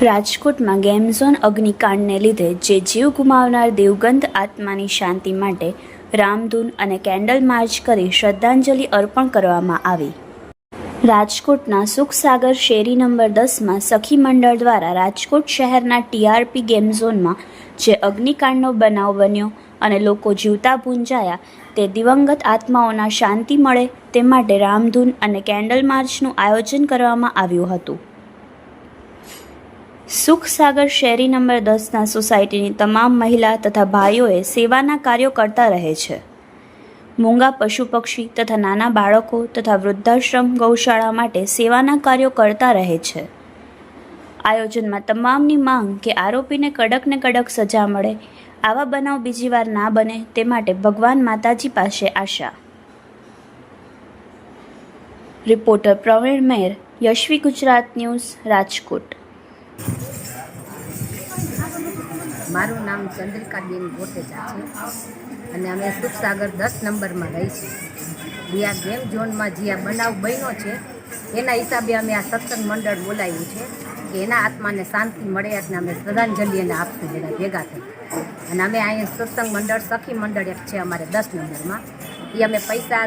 રાજકોટમાં ગેમઝોન અગ્નિકાંડને લીધે જે જીવ ગુમાવનાર દેવગંધ આત્માની શાંતિ માટે રામધૂન અને કેન્ડલ માર્ચ કરી શ્રદ્ધાંજલિ અર્પણ કરવામાં આવી. રાજકોટના સુખસાગર શેરી નંબર દસમાં સખી મંડળ દ્વારા રાજકોટ શહેરના ટીઆરપી ગેમઝોનમાં જે અગ્નિકાંડનો બનાવ બન્યો અને લોકો જીવતા ભૂંજાયા. તે દિવંગત આત્માઓના શાંતિ મળે તે માટે રામધૂન અને કેન્ડલ માર્ચનું આયોજન કરવામાં આવ્યું હતું. સુખસાગર શેરી નંબર દસના સોસાયટીની તમામ મહિલા તથા ભાઈઓએ સેવાના કાર્યો કરતા રહે છે. મૂંગા પશુ પક્ષી તથા નાના બાળકો તથા વૃદ્ધાશ્રમ ગૌશાળા માટે સેવાના કાર્યો કરતા રહે છે. આયોજનમાં તમામની માંગ કે આરોપીને કડક ને કડક સજા મળે, આવા બનાવ બીજી વાર ના બને તે માટે ભગવાન માતાજી પાસે આશા. Reporter Praveen Mer, Yashvi Gujarat news, Rajkot. મારું નામ ચંદ્રિકાબેન ગોટેજા છે અને અમે સુખસાગર દસ નંબરમાં રહી છીએ. જે ગેમ ઝોનમાં જે આ બનાવ બન્યો છે, એના હિસાબે અમે આ સત્સંગ મંડળ બોલાવ્યું છે. કે એના આત્માને શાંતિ મળે એટલે અમે શ્રદ્ધાંજલિ એને આપશું બધા ભેગા થઈ અને અમે અહીંયા સત્સંગ મંડળ, સખી મંડળ એક છે અમારે દસ નંબરમાં. એ અમે પૈસા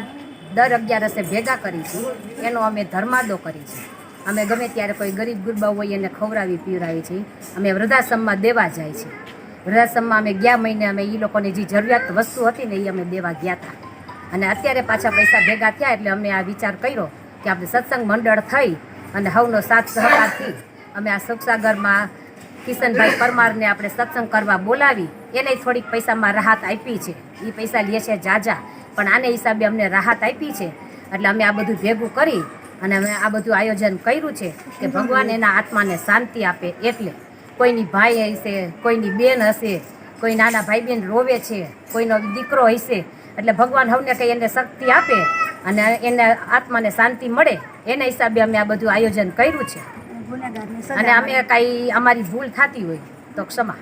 દર અગિયારસે ભેગા કરીશું એનો અમે ધર્માદો કરી છે અમે ગમે ત્યારે કોઈ ગરીબ ગુરબા હોય એને ખવડાવી પીવડાવી છીએ. અમે વૃદ્ધાશ્રમમાં દેવા જાય છે વૃદ્ધાશ્રમમાં અમે ગયા મહિને અમે એ લોકોને જે જરૂરિયાત વસ્તુ હતી ને એ અમે દેવા ગયા હતા અને અત્યારે પાછા પૈસા ભેગા થયા એટલે અમે આ વિચાર કર્યો કે આપણે સત્સંગ મંડળ થઈ અને હવનો સાથ સહકારથી અમે આ સુખસાગરમાં કિશનભાઈ પરમારને આપણે સત્સંગ કરવા બોલાવી. એને થોડીક પૈસામાં રાહત આપી છે. એ પૈસા લે છે જાજા. પણ આને હિસાબે અમને રાહત આપી છે. એટલે અમે આ બધું ભેગું કરી અને અમે આ બધું આયોજન કર્યું છે કે ભગવાન એના આત્માને શાંતિ આપે એટલે કોઈની ભાઈ હશે, કોઈની બેન હશે, કોઈ નાના ભાઈ બેન રોવે છે, કોઈનો દીકરો હશે. એટલે ભગવાન હવને કંઈ એને શક્તિ આપે અને એને આત્માને શાંતિ મળે. એના હિસાબે અમે આ બધું આયોજન કર્યું છે. અને અમે કાંઈ અમારી ભૂલ થતી હોય તો ક્ષમા.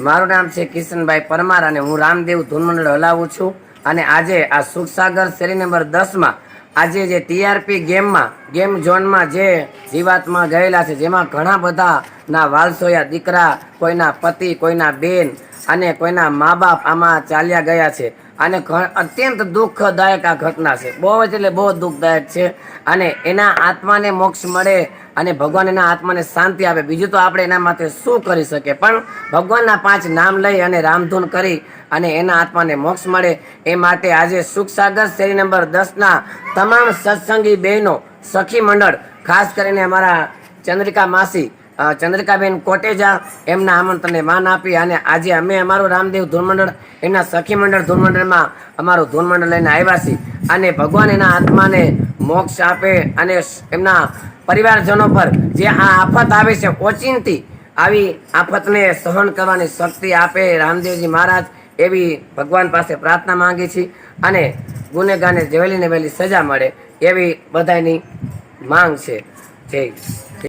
મારું નામ છે કિશનભાઈ પરમાર અને હું રામદેવ ધૂનમંડળ હલાવું છું અને આજે આ સુખસાગર શેરી નંબર દસમાં આજે જે ટીઆરપી ગેમમાં ગેમ ઝોનમાં જે જીવાતમાં ગયેલા છે જેમાં ઘણા બધા ના વાલસોયા દીકરા કોઈના પતિ કોઈના બેન અને કોઈના મા બાપ આમાં ચાલ્યા ગયા છે. અને અત્યંત દુઃખદાયક આ ઘટના છે. બહુ જ એટલે બહુ દુઃખદાયક છે. અને એના આત્માને મોક્ષ મળે અને ભગવાન એના આત્માને શાંતિ આપે. બીજું તો આપણે એના માટે શું કરી શકીએ? પણ ભગવાનના પાંચ નામ લઈ અને રામધૂન કરી અને એના આત્માને મોક્ષ મળે. એ માટે આજે સુખસાગર શેરી નંબર દસના તમામ સત્સંગી બહેનો, સખી મંડળ, ખાસ કરીને અમારા ચંદ્રિકા માસી ચંદ્રિકાબેન કોટેજા એમના આમંત્રણને માન આપી અને આજે અમે અમારું રામદેવ ધૂન મંડળ, એમના સખી મંડળ ધૂનમંડળમાં અમારું ધૂન મંડળ લઈને આવ્યા છીએ. અને ભગવાન એના આત્માને મોક્ષ આપે અને એમના પરિવારજનો પર જે આ આફત આવે છે ઓચિંતી, આવી આફતને સહન કરવાની શક્તિ આપે રામદેવજી મહારાજ એવી ભગવાન પાસે પ્રાર્થના માંગી છે અને ગુનેગાને વહેલી ને વહેલી સજા મળે એવી બધાની માંગ છે. જય.